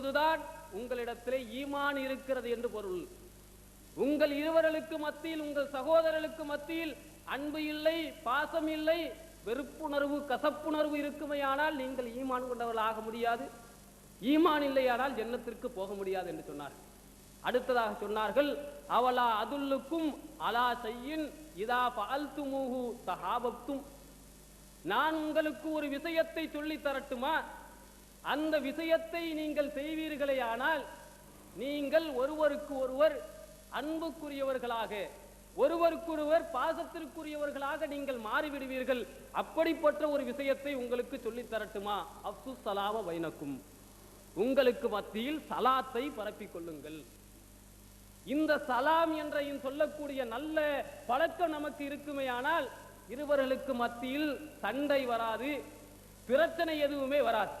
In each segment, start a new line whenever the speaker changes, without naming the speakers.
பொழுதுதான் உங்களிடத்திலே ஈமான் இருக்கிறது என்று பொருள். உங்கள் இருவர்களுக்கு மத்தியில் உங்கள் சகோதரர்களுக்கு மத்தியில் அன்பு இல்லை பாசம் இல்லை வெறுப்புணர்வு கசப்புணர்வு இருக்குமையானால் நீங்கள் ஈமான் கொண்டவர்கள் ஆக முடியாது. ஈமான் இல்லையானால் ஜன்னத்திற்கு போக முடியாது என்று சொன்னார்கள் அடுத்ததாக சொன்னார்கள் அவலா அதுல்லுக்கும் அலா செய்யின் இதா பால்துமுஹு தஹாபத்தும் நான் உங்களுக்கு ஒரு விஷயத்தை சொல்லி தரட்டுமா? அந்த விஷயத்தை நீங்கள் செய்வீர்களே ஆனால் நீங்கள் ஒருவருக்கு ஒருவர் அன்புக்குரியவர்களாக ஒருவருக்கொருவர் பாசத்திற்குரியவர்களாக நீங்கள் மாறிவிடுவீர்கள். அப்படிப்பட்ட ஒரு விஷயத்தை உங்களுக்கு சொல்லித் தரட்டுமா? அப்சு சலாம வைனக்கும் உங்களுக்கு மத்தியில் சலாத்தை பரப்பிக் கொள்ளுங்கள். இந்த சலாம் என்ற சொல்லக்கூடிய நல்ல பழக்கம் நமக்கு இருக்குமே ஆனால் இருவர்களுக்கு மத்தியில் சண்டை வராது பிரச்சனை எதுவுமே வராது.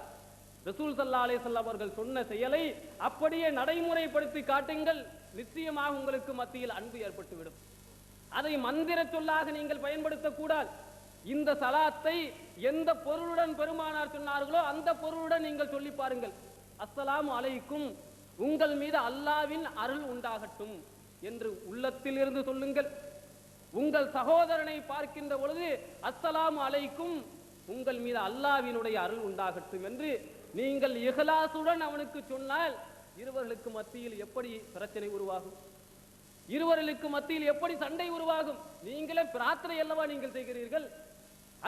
ரசூல் சல்லா அலைஹிஸ்ஸலாம் அவர்கள் சொன்ன செயலை அப்படியே நடைமுறைப்படுத்தி காட்டுங்கள். நிச்சயமாக உங்களுக்கு மத்தியில் அன்பு ஏற்பட்டுவிடும். அதை மந்திர சொல்லாக நீங்கள் பயன்படுத்தக்கூடாது இந்த சலாத்தை எந்த பொருளுடன் பெருமானார் சொன்னார்களோ அந்த பொருளுடன் நீங்கள் சொல்லி பாருங்கள். அஸ்ஸலாம் அலைக்கும். உங்கள் மீது அல்லாவின் அருள் உண்டாகட்டும் என்று உள்ளத்தில் இருந்து சொல்லுங்கள். உங்கள் சகோதரனை பார்க்கின்ற பொழுது அஸ்ஸலாம் அலைக்கும். உங்கள் மீது அல்லாவினுடைய அருள் உண்டாகட்டும் என்று நீங்கள் இகலாசுடன் அவனுக்கு சொன்னால் இருவர்களுக்கு மத்தியில் எப்படி பிரச்சனை உருவாகும்? இருவர்களுக்கு மத்தியில் எப்படி சண்டை உருவாகும்? நீங்களே பிரார்த்தனை அல்லவா நீங்கள் செய்கிறீர்கள்?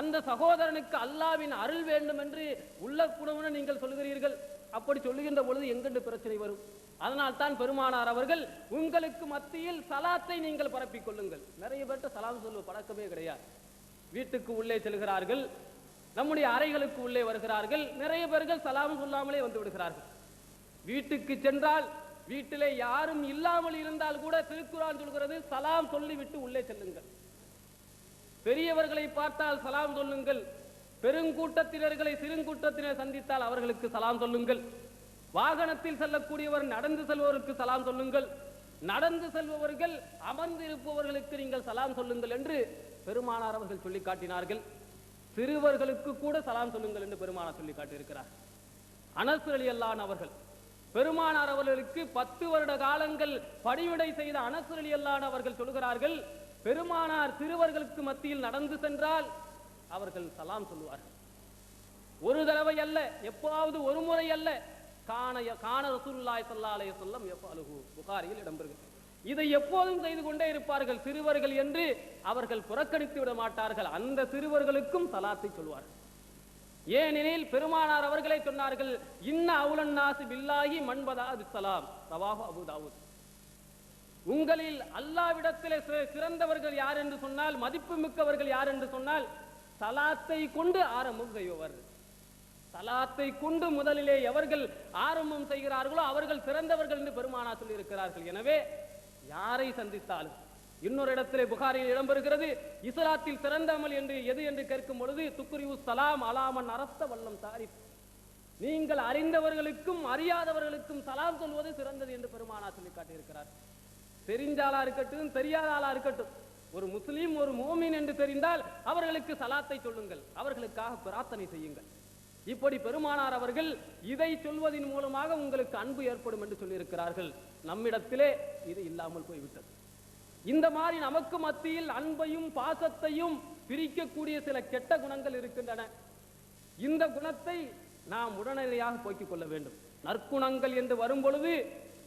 அந்த சகோதரனுக்கு அல்லாவின் அருள் வேண்டும் என்று உள்ள குணமுடன் நீங்கள் சொல்கிறீர்கள். அப்படி சொல்லுகின்ற பொழுது எங்கெண்டு பிரச்சனை வரும்? அதனால் தான் பெருமானார் அவர்கள் உங்களுக்கு மத்தியில் சலாத்தை நீங்கள் பரப்பிக் கொள்ளுங்கள். நிறைய பேர்கிட்ட சலாம் சொல்லுவ பழக்கமே கிடையாது. வீட்டுக்கு உள்ளே செல்கிறார்கள். நம்முடைய அறைகளுக்கு உள்ளே வருகிறார்கள். நிறைய பேர்கள் சலாம் சொல்லாமலே வந்து விடுகிறார்கள். வீட்டுக்கு சென்றால் வீட்டிலே யாரும் இல்லாமல் இருந்தால் கூட திருக்குறான் சொல்கிறது சலாம் சொல்லிவிட்டு உள்ளே செல்லுங்கள். பெரியவர்களை பார்த்தால் சலாம் சொல்லுங்கள். பெருங்கூட்டத்தினர்களை சிறுங்கூட்டத்தினர் சந்தித்தால் அவர்களுக்கு சலாம் சொல்லுங்கள். வாகனத்தில் செல்லக்கூடியவர் நடந்து செல்பவருக்கு சலாம் சொல்லுங்கள். நடந்து செல்பவர்கள் அமர்ந்து இருப்பவர்களுக்கு நீங்கள் சலாம் சொல்லுங்கள் என்று பெருமானார் அவர்கள் சொல்லி காட்டினார்கள். சிறுவர்களுக்கு கூட சலாம் சொல்லுங்கள் என்று பெருமானார் சொல்லி காட்டியிருக்கிறார். அனசு அலி அல்லான் அவர்கள் பெருமானார் அவர்களுக்கு பத்து வருட காலங்கள் பணிவிடை செய்த அனசு அலி அல்லான் அவர்கள் சொல்கிறார்கள் பெருமானார் சிறுவர்களுக்கு மத்தியில் நடந்து சென்றால் அவர்கள் சலாம் சொல்லுவார்கள். ஒரு தடவை அல்ல எப்பாவது ஒரு முறை அல்ல காண காண ரசூலுல்லாஹி ஸல்லல்லாஹு சொல்லம் வஸல்லம் புகாரியில் இடம்பெறுகிறது. இதை எப்போதும் செய்து கொண்டே இருப்பார்கள் சிறுவர்கள் என்று அவர்கள் புறக்கணித்து விட மாட்டார்கள். அந்த சிறுவர்களுக்கும் சலாத்தை சொல்வார்கள். ஏனெனில் பெருமானார் அவர்களே சொன்னார்கள் இன்ன அவுலன் நாசு பில்லாகி மண்பதா சலாம் சவாஹு அபு உங்களில் அல்லாவிடத்தில் சிறந்தவர்கள் யார் என்று சொன்னால் மதிப்பு மிக்கவர்கள் யார் என்று சொன்னால் சலாத்தை கொண்டு ஆரம்பம் செய்பவர். சலாத்தை கொண்டு முதலிலே எவர்கள் ஆரம்பம் செய்கிறார்களோ அவர்கள் சிறந்தவர்கள் என்று பெருமானா சொல்லியிருக்கிறார்கள். எனவே யாரை சந்தித்தாலும்? இன்னொரு இடத்திலே புகாரில் இடம்பெறுகிறது இஸ்லாத்தில் சிறந்த அமல் என்று எது என்று கேட்கும் பொழுது துக்குரிவு சலாம் அலாமன் அரச வல்லம் தாரிஃப் நீங்கள் அறிந்தவர்களுக்கும் அறியாதவர்களுக்கும் சலாம் சொல்வது சிறந்தது என்று பெருமானா சொல்லி காட்டியிருக்கிறார். தெரிஞ்ச ஆளா இருக்கட்டும் தெரியாத ஆளா இருக்கட்டும் ஒரு முஸ்லீம் ஒரு மோமின் என்று தெரிந்தால் அவர்களுக்கு சலாத்தை சொல்லுங்கள் அவர்களுக்காக பிரார்த்தனை செய்யுங்கள். இப்படி பெருமானார் அவர்கள் இதை சொல்வதின் மூலமாக உங்களுக்கு அன்பு ஏற்படும் என்று சொல்லியிருக்கிறார்கள். நம்மிடத்திலே இது இல்லாமல் போய்விட்டது. இந்த மாதிரி நமக்கு மத்தியில் அன்பையும் பாசத்தையும் பிரிக்கக்கூடிய சில கெட்ட குணங்கள் இருக்கின்றன. இந்த குணத்தை நாம் உடனடியாக போக்கிக் கொள்ள வேண்டும். நற்குணங்கள் என்று வரும் பொழுது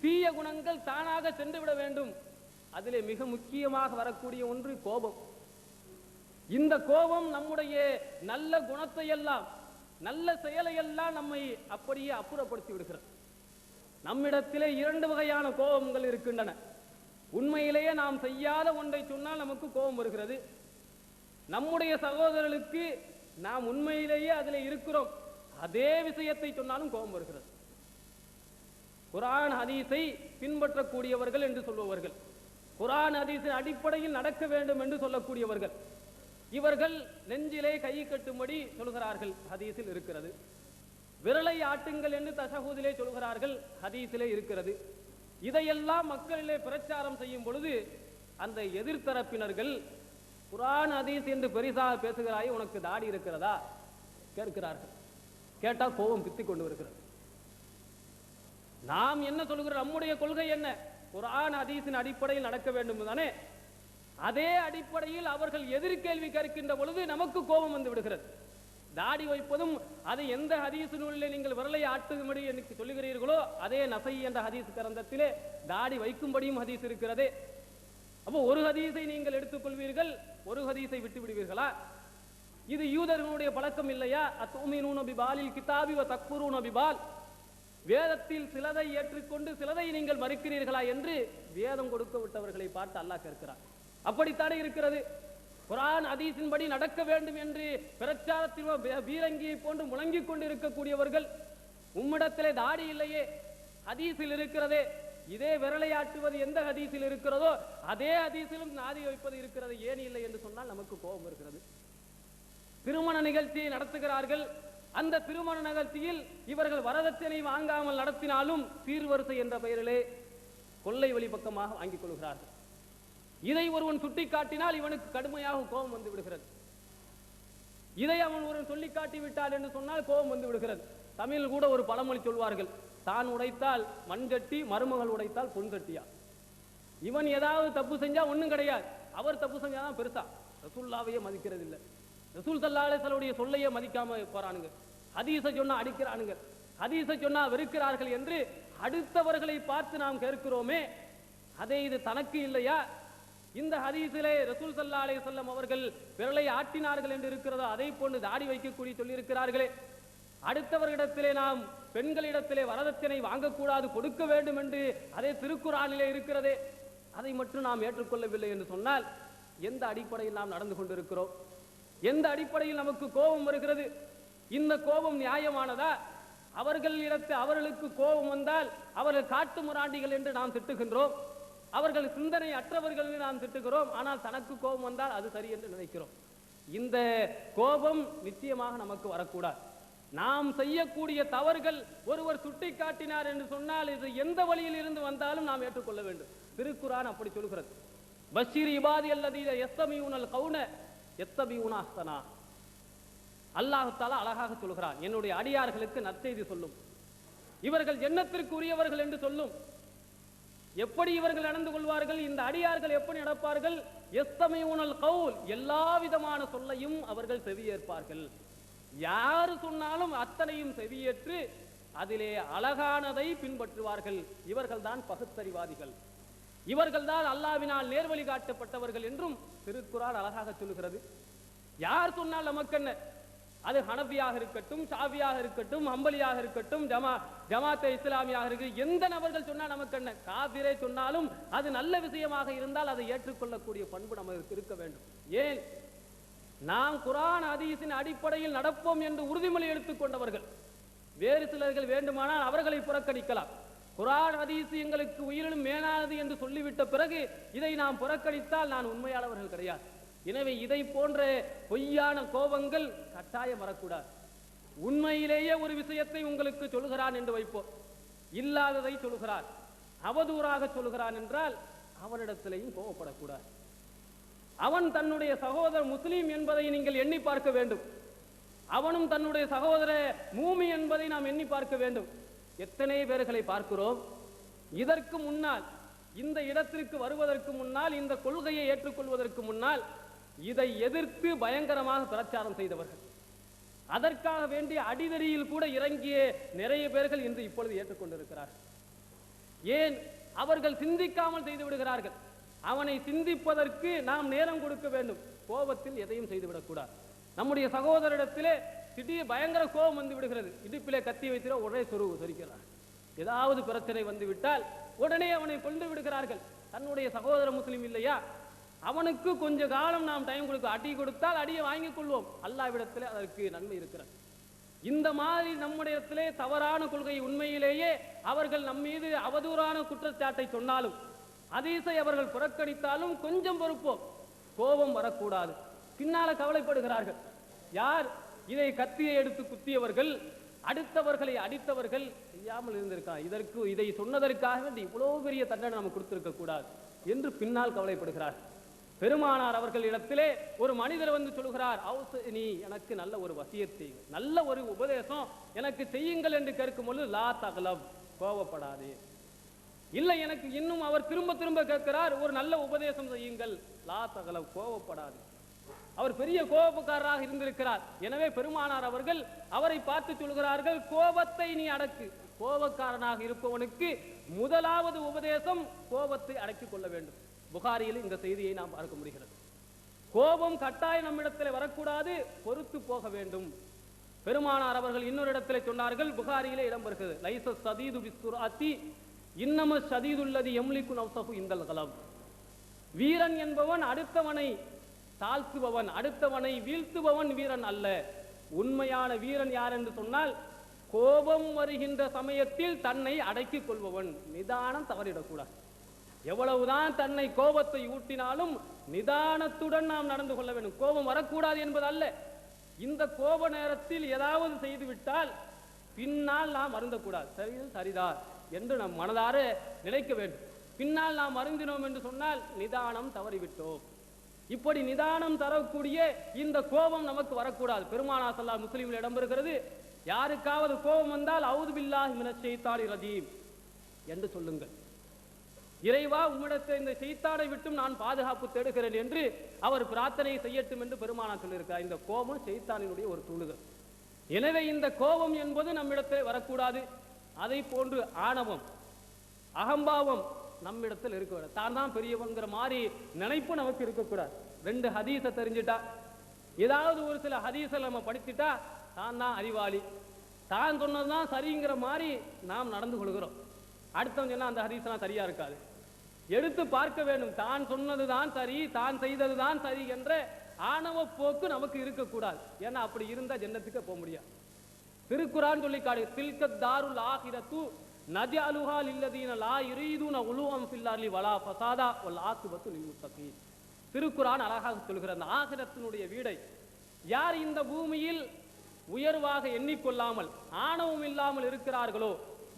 தீய குணங்கள் தானாக சென்று விட வேண்டும். அதிலே மிக முக்கியமாக வரக்கூடிய ஒன்று கோபம். இந்த கோபம் நம்முடைய நல்ல குணத்தை எல்லாம் நல்ல செயலை எல்லாம் நம்மை அப்படியே அப்புறப்படுத்தி விடுகிறது நம்மிடத்திலே இரண்டு வகையான கோபங்கள் இருக்கின்றன. உண்மையிலேயே நாம் செய்யாத ஒன்றை சொன்னால் நமக்கு கோபம் வருகிறது. நம்முடைய சகோதரர்களுக்கு நாம் உண்மையிலேயே அதில் இருக்கிறோம். அதே விஷயத்தை சொன்னாலும் கோபம் வருகிறது. குரான் ஹதீஸை பின்பற்றக்கூடியவர்கள் என்று சொல்பவர்கள். குரான் ஹதீஸின் அடிப்படையில் நடக்க வேண்டும் என்று சொல்லக்கூடியவர்கள். இவர்கள் நெஞ்சிலே கை கட்டும்படி சொல்கிறார்கள் ஹதீஸில் இருக்கிறது. விரலை ஆட்டுங்கள் என்று தசகூதிலே சொல்கிறார்கள் ஹதீஸிலே இருக்கிறது. இதையெல்லாம் மக்களிலே பிரச்சாரம் செய்யும் பொழுது அந்த எதிர்த்தரப்பினர்கள் குரான் ஹதீஸ் என்று பெரிசாக பேசுகிறாய் உனக்கு தாடி இருக்கிறதா? கேட்கிறார்கள். கேட்டா கோபம் பித்திக் கொண்டு வருகிறது. நாம் என்ன சொல்கிறோம்? நம்முடைய கொள்கை என்ன? குரான் ஹதீஸின் அடிப்படையில் நடக்க வேண்டும் தானே அதே அடிப்படையில் அவர்கள் எதிர்கேள்வி கேட்கின்ற பொழுது நமக்கு கோபம் வந்து விடுகிறது. தாடி வைப்பதும் அது எந்த ஹதீஸ் நூலிலே நீங்கள் விரலை ஆட்டும்படி எனக்கு சொல்லுகிறீர்களோ அதே நசை என்ற ஹதீஸ் கிரந்தத்திலே தாடி வைக்கும்படியும் ஹதீஸ் இருக்கிறதே. அப்போ ஒரு ஹதீஸை நீங்கள் எடுத்துக்கொள்வீர்கள் ஒரு ஹதீஸை விட்டு விடுவீர்களா இது யூதர்களுடைய பழக்கம் இல்லையா? அத்துமீனூன பிபாலில் கிதாபி தக்குரு தக்புரூன பிபால். வேதத்தில் சிலதை ஏற்றுக்கொண்டு சிலதை நீங்கள் மறுக்கிறீர்களா என்று வேதம் கொடுக்க விட்டவர்களை பார்த்து அல்லாஹ் கேட்கிறார் அப்படித்தானே இருக்கிறது? குரான் அதீசின்படி நடக்க வேண்டும் என்று பிரச்சாரத்தில் வீ- பீரங்கியை போன்று முழங்கிக் கொண்டிருக்கக்கூடியவர்கள் உம்மிடத்திலே தாடி இல்லையே ஹதீஸில் இருக்கிறதே இதே விரலை ஆட்டுவது எந்த ஹதீஸில் இருக்கிறதோ அதே ஹதீஸிலும் நாதி வைப்பது இருக்கிறது. ஏன் இல்லை என்று சொன்னால் நமக்கு கோபம் இருக்கிறது. திருமண நிகழ்ச்சியை நடத்துகிறார்கள். அந்த திருமண நிகழ்ச்சியில் இவர்கள் வரதட்சணை வாங்காமல் நடத்தினாலும் சீர்வரிசை என்ற பெயரிலே கொள்ளை வழி பக்கமாக வாங்கிக் கொள்கிறார்கள். இதை ஒருவன் சுட்டிக்காட்டினால் இவனுக்கு கடுமையாக கோபம் வந்து விடுகிறது. இதை அவன் ஒருவன் சொல்லி காட்டி விட்டால் என்று சொன்னால் கோபம் வந்து விடுகிறது. தமிழில் கூட ஒரு பழமொழி சொல்வார்கள் தான் உடைத்தால் மண்கட்டி மருமகள் உடைத்தால் பொன்கட்டியா இவன் ஏதாவது தப்பு செஞ்சா ஒண்ணும் கிடையாது. அவர் தப்பு செஞ்சாதான் பெருசா. ரசூல்லாவையே மதிக்கிறது இல்லை ரசூல் சல்லாஹுடைய சொல்லையே மதிக்காம போறானுங்க. ஹதீச சொன்னா அடிக்கிறானுங்க. ஹதீச சொன்னா வெறுக்கிறார்கள் என்று அடுத்தவர்களை பார்த்து நாம் கேட்கிறோமே அதே இது தனக்கு இல்லையா? இந்த ஹதீஸிலே ரசூல் சல்லா அலே வஸல்லம் அவர்கள் விரலை ஆட்டினார்கள் என்று இருக்கிறதோ அதை போன்று தாடி வைக்கக்கூடிய சொல்லியிருக்கிறார்களே. அடுத்தவர்களிடத்திலே நாம் பெண்களிடத்திலே வரதட்சணை வாங்கக்கூடாது கொடுக்க வேண்டும் என்று அதே திருக்குறானிலே இருக்கிறதே. அதை மட்டும் நாம் ஏற்றுக்கொள்ளவில்லை என்று சொன்னால் எந்த அடிப்படையில் நாம் நடந்து கொண்டிருக்கிறோம்? எந்த அடிப்படையில் நமக்கு கோபம் வருகிறது? இந்த கோபம் நியாயமானதா? அவர்களிடத்து அவர்களுக்கு கோபம் வந்தால் அவர்கள் காட்டு முராண்டிகள் என்று நாம் திட்டுகின்றோம். அவர்கள் சிந்தனை அற்றவர்கள் நாம் திட்டுகிறோம். ஆனால் தனக்கு கோபம் வந்தால் அது சரி என்று நினைக்கிறோம். இந்த கோபம் நிச்சயமாக நமக்கு வரக்கூடாது. நாம் செய்யக்கூடிய தவறுகள் ஒருவர் சுட்டி காட்டினார் என்று சொன்னால் இது எந்த வழியில் இருந்து வந்தாலும் நாம் ஏற்றுக்கொள்ள வேண்டும். திருக்குறான் அப்படி சொல்கிறது. பஷீர் இபாதி அல்லதீன உணல் கவுன எத்தபியூன அஹ்சனா அல்லாஹால அழகாக சொல்கிறான். என்னுடைய அடியார்களுக்கு நற்செய்தி சொல்லும். இவர்கள் ஜன்னத்திற்கு உரியவர்கள் என்று சொல்லும். எப்படி இவர்கள் நடந்து கொள்வார்கள் இந்த அடியார்கள் எப்படி நடப்பார்கள் எஸ்தமியூனல் கவுல் எல்லா விதமான சொல்லையும் அவர்கள் செவியேற்பார்கள். யாரு சொன்னாலும் அத்தனையும் செவியேற்று அதிலே அழகானதை பின்பற்றுவார்கள். இவர்கள்தான் பகுத்தறிவாதிகள். இவர்கள்தான் அல்லாவினால் நேர்வழி காட்டப்பட்டவர்கள் என்றும் திருக்குறான் அழகாக சொல்லுகிறது. யார் சொன்னால் நமக்கென்ன? அது ஹனபியாக இருக்கட்டும் சாவியாக இருக்கட்டும் அம்பலியாக இருக்கட்டும் ஜமா ஜமாத்தே இஸ்லாமியாக இருக்கு. எந்த நபர்கள் சொன்னால் நமக்கு என்ன? காபிரே சொன்னாலும் அது நல்ல விஷயமாக இருந்தால் அதை ஏற்றுக்கொள்ளக்கூடிய பண்பு நமக்கு இருக்க வேண்டும். ஏன்? நாம் குரான் ஹதீஸின் அடிப்படையில் நடப்போம் என்று உறுதிமொழி எடுத்துக்கொண்டவர்கள் வேறு சிலர்கள் வேண்டுமானால் அவர்களை புறக்கணிக்கலாம். குரான் ஹதீஸ் எங்களுக்கு உயிரினும் மேலானது என்று சொல்லிவிட்ட பிறகு இதை நாம் புறக்கணித்தால் நான் உண்மையானவர்கள் கிடையாது. எனவே இதை போன்ற பொய்யான கோபங்கள் கட்டாயம் வரக்கூடாது. உண்மையிலேயே ஒரு விஷயத்தை உங்களுக்கு சொல்கிறான் என்று வைப்போம் இல்லாததை சொல்கிறான். அவதூறாக சொல்கிறான் என்றால் அவனிடத்திலையும் கோபப்படக்கூடாது. அவன் தன்னுடைய சகோதரர் முஸ்லீம் என்பதை நீங்கள் எண்ணி பார்க்க வேண்டும். அவனும் தன்னுடைய சகோதர மூமி என்பதை நாம் எண்ணி பார்க்க வேண்டும். எத்தனை பேர்களை பார்க்கிறோம்? இதற்கு முன்னால் இந்த இடத்திற்கு வருவதற்கு முன்னால் இந்த கொள்கையை ஏற்றுக்கொள்வதற்கு முன்னால் இதை எதிர்த்து பயங்கரமாக பிரச்சாரம் செய்தவர்கள். அதற்காக வேண்டிய அடிதடியில் கூட இறங்கிய நிறைய பேர்கள் இன்று இப்பொழுது ஏற்றுக்கொண்டிருக்கிறார்கள். ஏன்? அவர்கள் சிந்திக்காமல் செய்து விடுகிறார்கள். அவனை சிந்திப்பதற்கு நாம் நேரம் கொடுக்க வேண்டும். கோபத்தில் எதையும் செய்துவிடக்கூடாது நம்முடைய சகோதரிடத்திலே திடீர் பயங்கர கோபம் வந்து விடுகிறது. இடுப்பிலே கத்தி வைத்திட உடனே சொருவு சொரிக்கிறார். ஏதாவது பிரச்சனை வந்து விட்டால் உடனே அவனை கொண்டு விடுகிறார்கள். தன்னுடைய சகோதர முஸ்லிம் இல்லையா? அவனுக்கு கொஞ்ச காலம் நாம் டைம் கொடுக்க அடி கொடுத்தால் அடியை வாங்கிக் கொள்வோம். அல்லாவிடத்தில் அதற்கு நன்மை இருக்கிறது. இந்த மாதிரி நம்முடையத்திலே தவறான கொள்கை உண்மையிலேயே அவர்கள் நம் மீது அவதூறான குற்றச்சாட்டை சொன்னாலும் அதீசை அவர்கள் புறக்கணித்தாலும் கொஞ்சம் பொறுப்போம். கோபம் வரக்கூடாது. பின்னால கவலைப்படுகிறார்கள். யார் இதை கத்தியை எடுத்து குத்தியவர்கள் அடுத்தவர்களை அடித்தவர்கள் செய்யாமல் இருந்திருக்கா இதற்கு இதை சொன்னதற்காக வேண்டி இவ்வளவு பெரிய தண்டனை நம்ம கொடுத்திருக்க கூடாது என்று பின்னால் கவலைப்படுகிறார்கள். பெருமானார் அவர்கள் இடத்திலே ஒரு மனிதர் வந்து சொல்கிறார் "அவுஸ் நீ எனக்கு நல்ல ஒரு வசியத்தை நல்ல ஒரு உபதேசம் எனக்கு செய்யுங்கள் என்று கேட்கும் பொழுது லா தகலம் கோபப்படாதே இல்லை எனக்கு இன்னும் அவர் திரும்ப திரும்ப கேட்கிறார் ஒரு நல்ல உபதேசம் செய்யுங்கள். லா தகலம் கோபப்படாது அவர் பெரிய கோபக்காரராக இருந்திருக்கிறார். எனவே பெருமானார் அவர்கள் அவரை பார்த்து சொல்கிறார்கள் கோபத்தை நீ அடக்கு. கோபக்காரனாக இருப்பவனுக்கு முதலாவது உபதேசம் கோபத்தை அடக்கிக் கொள்ள வேண்டும். புகாரியில் இந்த செய்தியை நாம் பார்க்க முடிகிறது. கோபம் கட்டாயம் நம்மிடத்தில் வரக்கூடாது பொறுத்து போக வேண்டும். பெருமானார் அவர்கள் இன்னொரு இடத்திலே சொன்னார்கள் புகாரியிலே இடம்பெறுகிறது லைச சதீது பிஸ்துராத்தி இன்னம சதீதுள்ளது எம்லிக்கு நவ்சஹு இந்தல் கலம். வீரன் என்பவன் அடுத்தவனை தாழ்த்துபவன் அடுத்தவனை வீழ்த்துபவன் வீரன் அல்ல. உண்மையான வீரன் யார் என்று சொன்னால் கோபம் வருகின்ற சமயத்தில் தன்னை அடக்கிக் கொள்பவன். நிதானம் தவறிடக்கூடாது. எவ்வளவுதான் தன்னை கோபத்தை ஊட்டினாலும் நிதானத்துடன் நாம் நடந்து கொள்ள வேண்டும். கோபம் வரக்கூடாது என்பது அல்ல இந்த கோப நேரத்தில் ஏதாவது செய்துவிட்டால் பின்னால் நாம் அருந்தக்கூடாது சரி சரிதான் என்று நம் மனதார நினைக்க வேண்டும். பின்னால் நாம் அருந்தினோம் என்று சொன்னால் நிதானம் தவறிவிட்டோம். இப்படி நிதானம் தரக்கூடிய இந்த கோபம் நமக்கு வரக்கூடாது. பெருமானா சல்லா முஸ்லீமில் இடம்பெறுகிறது. யாருக்காவது கோபம் வந்தால் அவுது பில்லாஹி மினஷ் ரஜீம் என்று சொல்லுங்கள். இறைவா உம்மிடத்தை இந்த செய்தானை விட்டும் நான் பாதுகாப்பு தேடுகிறேன் என்று அவர் பிரார்த்தனை செய்யட்டும் என்று பெருமானா சொல்லியிருக்கிறார். இந்த கோபம் செய்தானினுடைய ஒரு தூண்டுதல் எனவே இந்த கோபம் என்பது நம்மிடத்தில் வரக்கூடாது. அதை போன்று ஆணவம் அகம்பாவம் நம்மிடத்தில் இருக்க தான் தான் பெரியவங்கிற மாதிரி நினைப்பு நமக்கு இருக்கக்கூடாது. ரெண்டு ஹதீஸை தெரிஞ்சிட்டா ஏதாவது ஒரு சில ஹதீஸை நம்ம படித்துட்டா தான் தான் அறிவாளி. தான் சொன்னதுதான் சரிங்கிற மாதிரி நாம் நடந்து கொள்கிறோம். அடுத்தவங்க சொன்னா அந்த ஹதீஸ்லாம் சரியா இருக்காது. எடுத்து பார்க்க வேண்டும். தான் சொன்னதுதான் சரி தான் செய்ததுதான் சரி என்ற ஆணவ போக்கு நமக்கு இருக்கக்கூடாது. ஏன்னா அப்படி இருந்தா ஜன்னத்துக்கு போக முடியாது. திருக்குறான் சொல்லி காடு தில்க தாருல் ஆகிரத்து நதி அலுகால் இல்லதீன லா யுரீதுன உலுவம் ஃபில்லார்லி வலா பசாதா ஒல் ஆக்குபத்து லில் திருக்குறான் அழகாக சொல்கிற அந்த ஆகிரத்தினுடைய வீடை யார் இந்த பூமியில் உயர்வாக எண்ணிக்கொள்ளாமல் ஆணவம் இல்லாமல் இருக்கிறார்களோ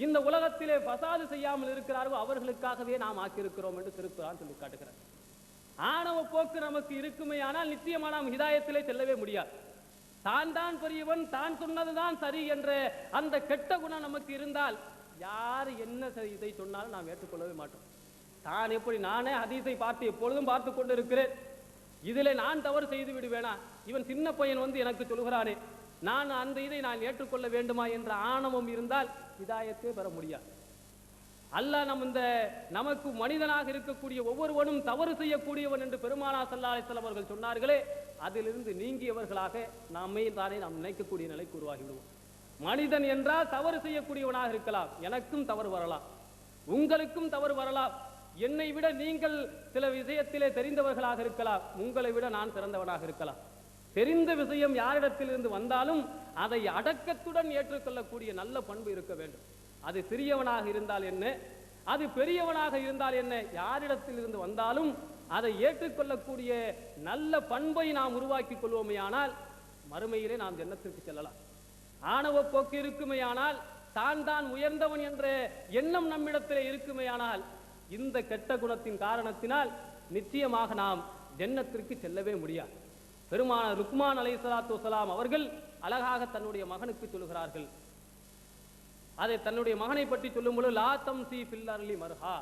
இந்த உலகத்திலே பசாது செய்யாமல் இருக்கிறார்களோ அவர்களுக்காகவே நாம் ஆக்கியிருக்கிறோம் என்று திருக்குறான் சொல்லி காட்டுகிறார். ஆணவ போக்கு நமக்கு இருக்குமே ஆனால் நிச்சயமா நாம் ஹிதாயத்திலே செல்லவே முடியாது. தான் தான் பெரியவன் தான் சொன்னதுதான் சரி என்ற அந்த கெட்ட குணம் நமக்கு இருந்தால் யார் என்ன சரி இதை சொன்னாலும் நாம் ஏற்றுக்கொள்ளவே மாட்டோம். தான் எப்படி நானே அதீசை பார்த்து எப்பொழுதும் பார்த்து கொண்டு இருக்கிறேன் இதிலே நான் தவறு செய்து விடுவேனா? இவன் சின்ன பையன் வந்து எனக்கு சொல்கிறானே நான் அந்த இதை நான் ஏற்றுக்கொள்ள வேண்டுமா என்ற ஆணவம் இருந்தால் இதாயத்தை பெற முடியாது. அல்லாஹ் நம் இந்த நமக்கு மனிதனாக இருக்கக்கூடிய ஒவ்வொருவனும் தவறு செய்யக்கூடியவன் என்று பெருமானா சல்லா அலிஸ்லாம் அவர்கள் சொன்னார்களே அதிலிருந்து நீங்கியவர்களாக நம்மை தானே நாம் நினைக்கக்கூடிய நிலைக்கு உருவாகிவிடுவோம். மனிதன் என்றால் தவறு செய்யக்கூடியவனாக இருக்கலாம் எனக்கும் தவறு வரலாம் உங்களுக்கும் தவறு வரலாம் என்னை விட நீங்கள் சில விஷயத்திலே தெரிந்தவர்களாக இருக்கலாம் உங்களை விட நான் சிறந்தவனாக இருக்கலாம். தெரிந்த விஷயம் யாரிடத்திலிருந்து வந்தாலும் அதை அடக்கத்துடன் ஏற்றுக்கொள்ளக்கூடிய நல்ல பண்பு இருக்க வேண்டும். அது சிறியவனாக இருந்தால் என்ன? அது பெரியவனாக இருந்தால் என்ன? யாரிடத்தில் இருந்து வந்தாலும் அதை ஏற்றுக்கொள்ளக்கூடிய நல்ல பண்பை நாம் உருவாக்கி கொள்வோமே ஆனால் மறுமையிலே நாம் எண்ணத்திற்கு செல்லலாம். ஆணவ போக்கு இருக்குமேயானால் தான் தான் உயர்ந்தவன் என்ற எண்ணம் நம்மிடத்திலே இருக்குமேயானால் இந்த கெட்ட குணத்தின் காரணத்தினால் நிச்சயமாக நாம் ஜென்னத்திற்கு செல்லவே முடியாது. பெருமான ருக்மான் அலை சலாத்து வலாம் அவர்கள் அழகாக தன்னுடைய மகனுக்கு சொல்கிறார்கள் அதை தன்னுடைய மகனை பற்றி சொல்லும்போது லா தம் சி பில்லர்லி மர்ஹா.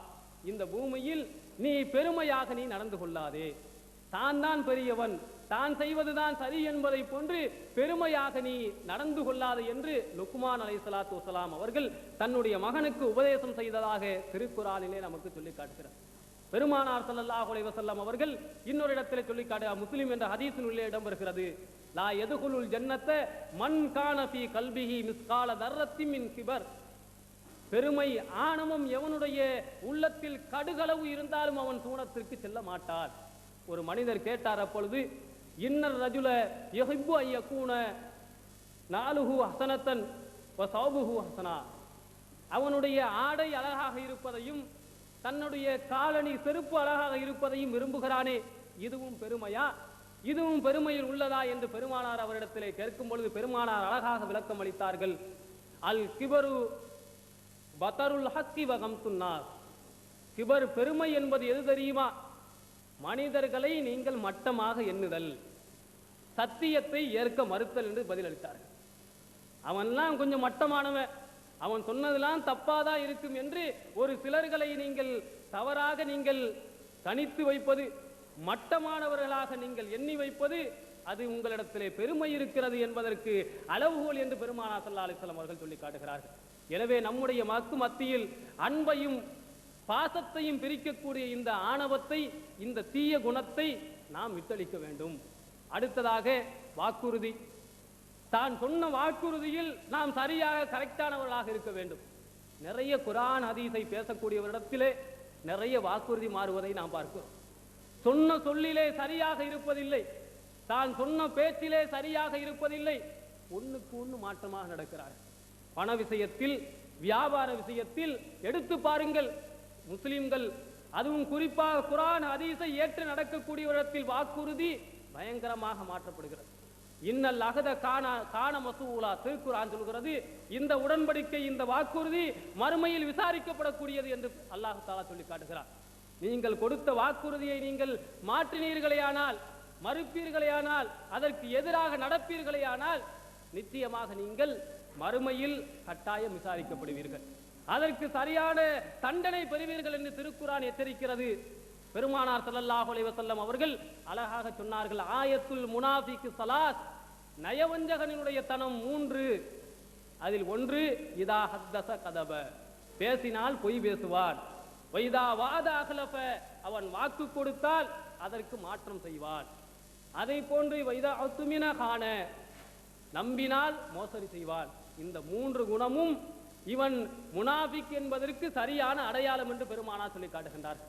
இந்த பூமியில் நீ பெருமையாக நீ நடந்து கொள்ளாதே. தான் தான் பெரியவன். தான் செய்வதுதான் சரி என்பதை போன்று பெருமையாக நீ நடந்து கொள்ளாது என்று லுக்மான் அலை சலாத்து வலாம் அவர்கள் தன்னுடைய மகனுக்கு உபதேசம் செய்ததாக திருக்குறானிலே நமக்கு சொல்லி காட்டுகிறார். பெருமானார் ஸல்லல்லாஹு அலைஹி அவர்கள் இன்னொரு இடத்திலே சொல்லி காட்டு முஸ்லிம் என்ற ஹதீஸின் உள்ளே இடம் வருகிறது லா எதுகுலுல் ஜன்னத்தை மண் காணபி கல்பிஹி மிஸ்கால தர்ரத்தி மின் கிபர். பெருமை ஆணவம் எவனுடைய உள்ளத்தில் கடுகளவு இருந்தாலும் அவன் தூணத்திற்கு செல்ல மாட்டான். ஒரு மனிதர் கேட்டார் அப்பொழுது இன்னர் ரஜுல எஹிப்பு ஐயக்கூன நாலுகு ஹசனத்தன் வ ஹசனா. அவனுடைய ஆடை அழகாக இருப்பதையும் தன்னுடைய காலணி செருப்பு அழகாக இருப்பதையும் விரும்புகிறானே. இதுவும் பெருமையா? இதுவும் பெருமையில் உள்ளதா என்று பெருமானார் அவரிடத்திலே கேட்கும் பொழுது பெருமானார் அழகாக விளக்கம் அளித்தார்கள். அல் கிபரு பத்தருல் ஹக்கி வகம் துன்னார். கிபர் பெருமை என்பது எது தெரியுமா? மனிதர்களை நீங்கள் மட்டமாக எண்ணுதல். சத்தியத்தை ஏற்க மறுத்தல் என்று பதிலளித்தார்கள். அவன்லாம் கொஞ்சம் மட்டமானவன். அவன் சொன்னதெல்லாம் தப்பாதான் இருக்கும் என்று ஒரு சிலர்களை நீங்கள் தவறாக நீங்கள் கணித்து வைப்பது மட்டமானவர்களாக நீங்கள் எண்ணி வைப்பது அது உங்களிடத்திலே பெருமை இருக்கிறது என்பதற்கு அளவுகோல் என்று பெருமானா சல்லா அலிஸ்லாம் அவர்கள் சொல்லி காட்டுகிறார்கள். எனவே நம்முடைய மக்கு மத்தியில் அன்பையும் பாசத்தையும் பிரிக்கக்கூடிய இந்த ஆணவத்தை இந்த தீய குணத்தை நாம் வித்தளிக்க வேண்டும். அடுத்ததாக வாக்குறுதி. தான் சொன்ன வாக்குறுதியில் நாம் சரியாக கரெக்டானவர்களாக இருக்க வேண்டும். நிறைய குரான் அதீசை பேசக்கூடியவரிடத்திலே நிறைய வாக்குறுதி மாறுவதை நாம் பார்க்கிறோம். சொன்ன சொல்லிலே சரியாக இருப்பதில்லை. தான் சொன்ன பேச்சிலே சரியாக இருப்பதில்லை. ஒன்றுக்கு ஒன்று மாற்றமாக நடக்கிறார். பண விஷயத்தில் வியாபார விஷயத்தில் எடுத்து பாருங்கள். முஸ்லிம்கள் அதுவும் குறிப்பாக குரான் அதீசை ஏற்று நடக்கக்கூடியவரிடத்தில் வாக்குறுதி பயங்கரமாக மாற்றப்படுகிறது. இன்னல் அகத காண காண மசூலா. திருக்குறான் சொல்கிறது இந்த உடன்படிக்கை இந்த வாக்குறுதி மறுமையில் விசாரிக்கப்படக்கூடியது என்று அல்லாஹு தாலா சொல்லி காட்டுகிறார் நீங்கள் கொடுத்த வாக்குறுதியை நீங்கள் மாற்றினீர்களேயானால் மறுப்பீர்களேயானால் அதற்கு எதிராக நடப்பீர்களேயானால் நிச்சயமாக நீங்கள் மறுமையில் கட்டாயம் விசாரிக்கப்படுவீர்கள். அதற்கு சரியான தண்டனை பெறுவீர்கள் என்று திருக்குறான் எச்சரிக்கிறது. பெருமானார் ஸல்லல்லாஹு அலைவசல்லம் அவர்கள் அழகாக சொன்னார்கள் ஆயத்துல் முனாஃபிக்கு சலாஸ் நயவஞ்சகனினுடைய தனம் மூன்று. அதில் ஒன்று இதா ஹத்தச கதப. பேசினால் பொய் பேசுவான். வைதா வாத அகலப அவன் வாக்கு கொடுத்தால் அதற்கு மாற்றம் செய்வான். அதை போன்று வைதா அத்துமின காண நம்பினால் மோசடி செய்வான். இந்த மூன்று குணமும் இவன் முனாஃபிக் என்பதற்கு சரியான அடையாளம் என்று பெருமானா சொல்லி காட்டுகின்றார்.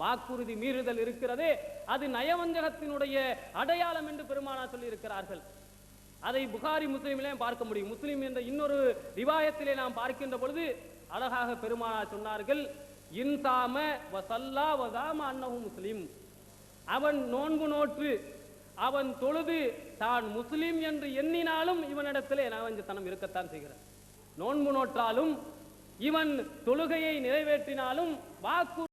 வாக்குறுதி மீறுதல் இருக்கிறதே அது நயவஞ்சகத்தினுடைய அடையாளம் என்று பெருமானா சொல்லி இருக்கிறார்கள் அதை புகாரி முஸ்லீமிலே பார்க்க முடியும். முஸ்லீம் என்ற இன்னொரு ரிவாயத்திலே நாம் பார்க்கின்ற பொழுது அழகாக பெருமானா சொன்னார்கள் இன்சாம வசல்லா வசாம அன்னவும் முஸ்லிம். அவன் நோன்பு நோற்று அவன் தொழுது தான் முஸ்லீம் என்று எண்ணினாலும் இவனிடத்திலே நவஞ்சத்தனம் இருக்கத்தான் செய்கிறான் நோன்பு நோற்றாலும் இவன் தொழுகையை நிறைவேற்றினாலும் வாக்கு